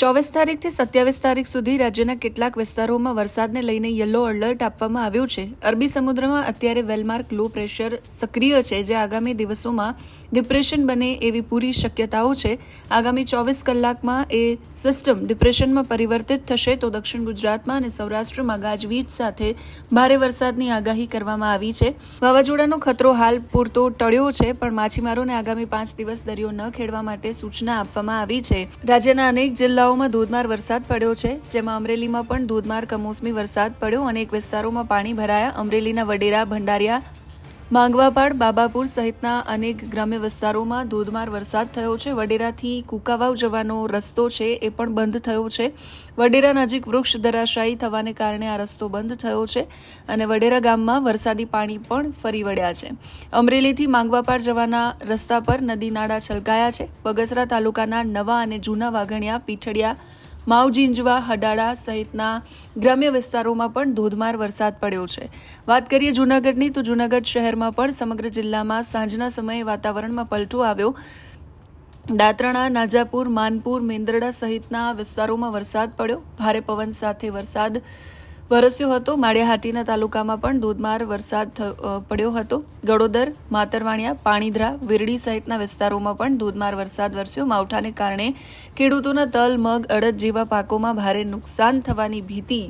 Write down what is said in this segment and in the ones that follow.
ચોવીસ તારીખથી સત્યાવીસ તારીખ સુધી રાજ્યના કેટલાક વિસ્તારોમાં વરસાદને લઈને યલો એલર્ટ આપવામાં આવ્યું છે. અરબી સમુદ્રમાં અત્યારે વેલમાર્ક લો પ્રેશર સક્રિય છે, જે આગામી દિવસોમાં ડિપ્રેશન બને એવી પૂરી શક્યતાઓ છે. આગામી ચોવીસ કલાકમાં એ સિસ્ટમ ડિપ્રેશનમાં પરિવર્તિત થશે તો દક્ષિણ ગુજરાતમાં અને સૌરાષ્ટ્રમાં ગાજવીજ સાથે ભારે વરસાદની આગાહી કરવામાં આવી છે. વાવાઝોડાનો ખતરો હાલ પૂરતો ટળ્યો છે, પણ માછીમારોને આગામી પાંચ દિવસ દરિયો ન ખેડવા માટે સૂચના આપવામાં આવી છે. રાજ્યના અનેક જિલ્લાઓમાં ધોધમાર વરસાદ પડ્યો છે, જેમાં અમરેલીમાં પણ ધોધમાર કમોસમી વરસાદ પડ્યો અનેક વિસ્તારોમાં પાણી ભરાયા. અમરેલીના વડેરા, ભંડારિયા માંગવાપાડ, બાબાપુર સહિતના અનેક ગ્રામ્ય વિસ્તારોમાં ધોધમાર વરસાદ થયો છે. વડેરાથી કુકાવાવ જવાનો રસ્તો છે એ પણ બંધ થયો છે. વડેરા નજીક વૃક્ષ ધરાશાયી થવાને કારણે આ રસ્તો બંધ થયો છે અને વડેરા ગામમાં વરસાદી પાણી પણ ફરી વળ્યા છે. અમરેલીથી માંગવાપાડ જવાના રસ્તા પર નદી નાળા છલકાયા છે. બગસરા તાલુકાના નવા અને જૂના વાઘણિયા, પીઠડિયા માવજીંજવા હડાળા સહિતના ગ્રામ્ય વિસ્તારોમાં પણ ધોધમાર વરસાદ પડ્યો છે. વાત કરીએ જૂનાગઢની, તો જૂનાગઢ શહેરમાં પણ સમગ્ર જિલ્લામાં સાંજના સમયે વાતાવરણમાં પલટો આવ્યો. દાત્રણા, નાજાપુર, માનપુર, મેંદરડા સહિતના વિસ્તારોમાં વરસાદ પડ્યો. ભારે પવન સાથે વરસાદ વરસ્યો હતો. માળિયાહાટીના તાલુકામાં પણ ધોધમાર વરસાદ પડ્યો હતો. ગડોદર માતરવાણિયા, પાણીધરા, વિરડી સહિતના વિસ્તારોમાં પણ ધોધમાર વરસાદ વરસ્યો. માવઠાને કારણે ખેડૂતોના તલ, મગ, અડદ જેવા પાકોમાં ભારે નુકસાન થવાની ભીતિ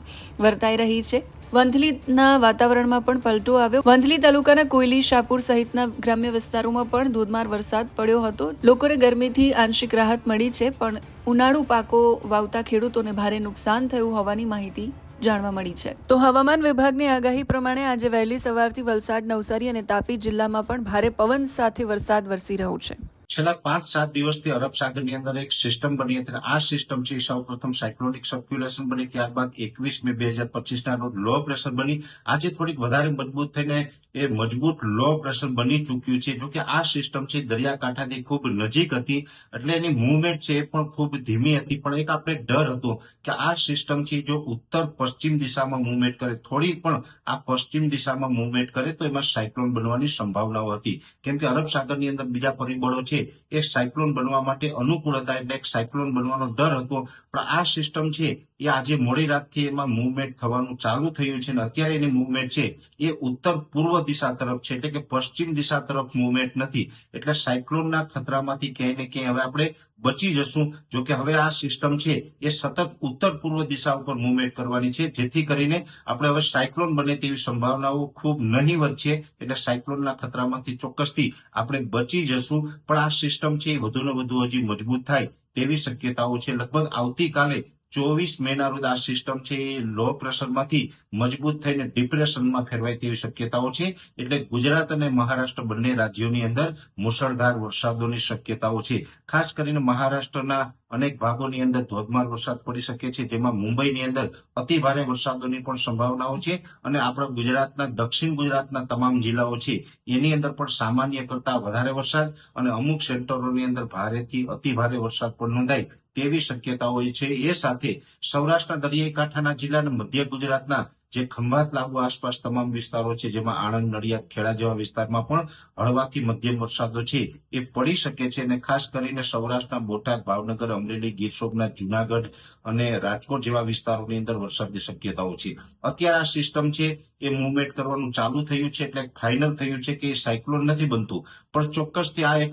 વર્તાઈ રહી છે. વંથલીના વાતાવરણમાં પણ પલટો આવ્યો. વંથલી તાલુકાના કોયલી શાપુર સહિતના ગ્રામ્ય વિસ્તારોમાં પણ ધોધમાર વરસાદ પડ્યો હતો. લોકોને ગરમીથી આંશિક રાહત મળી છે, પણ ઉનાળુ પાકો વાવતા ખેડૂતોને ભારે નુકસાન થયું હોવાની માહિતી જાણવા મળી છે. તો હવામાન વિભાગની આગાહી પ્રમાણે આજે વહેલી સવારથી વલસાડ, નવસારી અને તાપી જિલ્લામાં પણ ભારે પવન સાથે વરસાદ વરસી રહ્યો છે. છેલ્લા પાંચ સાત દિવસથી અરબ સાગરની અંદર એક સિસ્ટમ બની હતી આ સિસ્ટમ છે સૌ પ્રથમ સાયક્લોનિક સર્ક્યુલેશન બની. ત્યારબાદ એકવીસ મે બે હજાર પચીસ ના રોજ લો પ્રેશર બની. આજે થોડીક વધારે મજબૂત થઈને એ મજબૂત લો પ્રેશર બની ચૂક્યું છે. જો કે આ સિસ્ટમ છે દરિયાકાંઠાથી ખૂબ નજીક હતી એટલે એની મુવમેન્ટ છે એ પણ ખૂબ ધીમી હતી. પણ એક આપણે ડર હતો કે આ સિસ્ટમ છે જો ઉત્તર પશ્ચિમ દિશામાં મુવમેન્ટ કરે, થોડી પણ આ પશ્ચિમ દિશામાં મુવમેન્ટ કરે તો એમાં સાયક્લોન બનવાની સંભાવનાઓ હતી. કેમ કે અરબ સાગરની અંદર બીજા પરિબળો છે એ સાયક્લોન બનવા માટે અનુકૂળ હતા એટલે એક સાયક્લોન બનવાનો ડર હતો. પણ આ સિસ્ટમ છે એ આજે મોડી રાતથી એમાં મુવમેન્ટ થવાનું ચાલુ થયું છે અને અત્યારે એની મૂવમેન્ટ છે, એ ઉત્તર પૂર્વ દિશા તરફ છે, એટલે કે પશ્ચિમ દિશા તરફ મૂવમેન્ટ નથી. એટલે સાયક્લોનના ખતરામાંથી ક્યાંય ને ક્યાંય હવે આપણે બચી જશું. જો કે હવે આ સિસ્ટમ છે, એ સતત ઉત્તર પૂર્વ દિશા ઉપર મૂવમેન્ટ કરવાની છે, જેથી કરીને આપણે હવે સાયક્લોન બને તેવી સંભાવનાઓ ખૂબ નહીવત છે. એટલે સાયક્લોનના ખતરામાંથી ચોક્કસથી આપણે બચી જશું. પણ આ સિસ્ટમ છે એ વધુ ને વધુ હજી મજબૂત થાય તેવી શક્યતાઓ છે. લગભગ આવતીકાલે ચોવીસ મેના રોજ આ સિસ્ટમ છે એ લો પ્રેશરમાંથી મજબૂત થઈને ડિપ્રેશનમાં ફેરવાય તેવી શક્યતાઓ છે. એટલે ગુજરાત અને મહારાષ્ટ્ર બંને રાજ્યોની અંદર મુશળધાર વરસાદોની શક્યતાઓ છે. ખાસ કરીને મહારાષ્ટ્રના અનેક ભાગોની અંદર ધોધમાર વરસાદ પડી શકે છે. જેમાં મુંબઈની અંદર અતિ ભારે વરસાદોની પણ સંભાવનાઓ છે અને આપણા ગુજરાતના, દક્ષિણ ગુજરાતના તમામ જિલ્લાઓ છે, એની અંદર પણ સામાન્ય કરતા વધારે વરસાદ અને અમુક સેક્ટરોની અંદર ભારેથી અતિ ભારે વરસાદ પણ નોંધાય તેવી શક્યતાઓ છે. એ સાથે સૌરાષ્ટ્રના દરિયાઈ કાંઠાના જિલ્લા અને મધ્ય ગુજરાતના જે ખંભાત લાગુ આસપાસ તમામ વિસ્તારો છે, જેમાં આણંદ, નડિયાદ, ખેડા જેવા વિસ્તારમાં પણ હળવાથી મધ્યમ વરસાદો છે. એ પડી શકે છે અને ખાસ કરીને સૌરાષ્ટ્રના બોટાદ, ભાવનગર, અમરેલી, ગીર સોમનાથ, જુનાગઢ અને રાજકોટ જેવા વિસ્તારોની અંદર વરસાદની શક્યતાઓ છે. અત્યારે આ સિસ્ટમ છે, એ મુવમેન્ટ કરવાનું ચાલુ થયું છે, એટલે ફાઇનલ થયું છે કે એ સાયક્લોન નથી બનતું. પણ ચોક્કસથી આ એક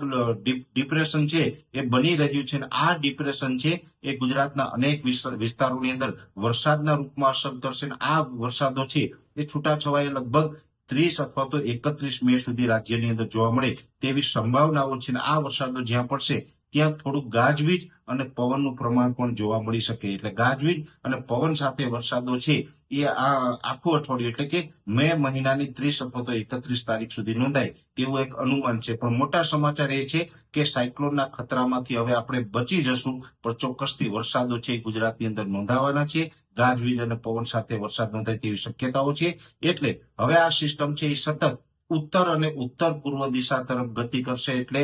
ડિપ્રેશન છે, એ બની રહ્યું છે આ ડિપ્રેશન છે, એ ગુજરાતના અનેક વિસ્ત- વિસ્તારોની અંદર વરસાદના રૂપમાં અસર કરશે આ વરસાદો છે, એ છૂટાછવાયા લગભગ ત્રીસ અથવા તો એકત્રીસ મે સુધી રાજ્યની અંદર જોવા મળે તેવી સંભાવનાઓ છે આ વરસાદો જ્યાં પડશે ત્યાં થોડુંક ગાજવીજ અને પવનનું પ્રમાણ પણ જોવા મળી શકે. એટલે ગાજવીજ અને પવન સાથે વરસાદો છે, એ આ આખું અઠવાડિયું, એટલે કે મે મહિનાની ત્રીસ અથવા તો એકત્રીસ તારીખ સુધી નોંધાય, તેવું એક અનુમાન છે. પણ મોટા સમાચાર એ છે કે સાયક્લોનના ખતરામાંથી હવે આપણે બચી જશું, પણ ચોક્કસથી વરસાદો છે ગુજરાતની અંદર નોંધાવાના છે. ગાજવીજ અને પવન સાથે વરસાદ નોંધાય તેવી શક્યતાઓ છે. એટલે હવે આ સિસ્ટમ છે એ સતત ઉત્તર અને ઉત્તર પૂર્વ દિશા તરફ ગતિ કરશે એટલે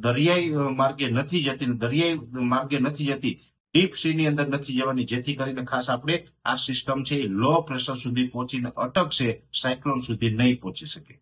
દરિયાઈ માર્ગે નથી જતી દરિયાઈ માર્ગે નથી જતી, ડીપ સી ની અંદર નથી જવાની, જેથી કરીને ખાસ આપણે આ સિસ્ટમ છે એ લો પ્રેશર સુધી પહોંચીને અટકશે, સાયક્લોન સુધી નહીં પહોંચી શકે.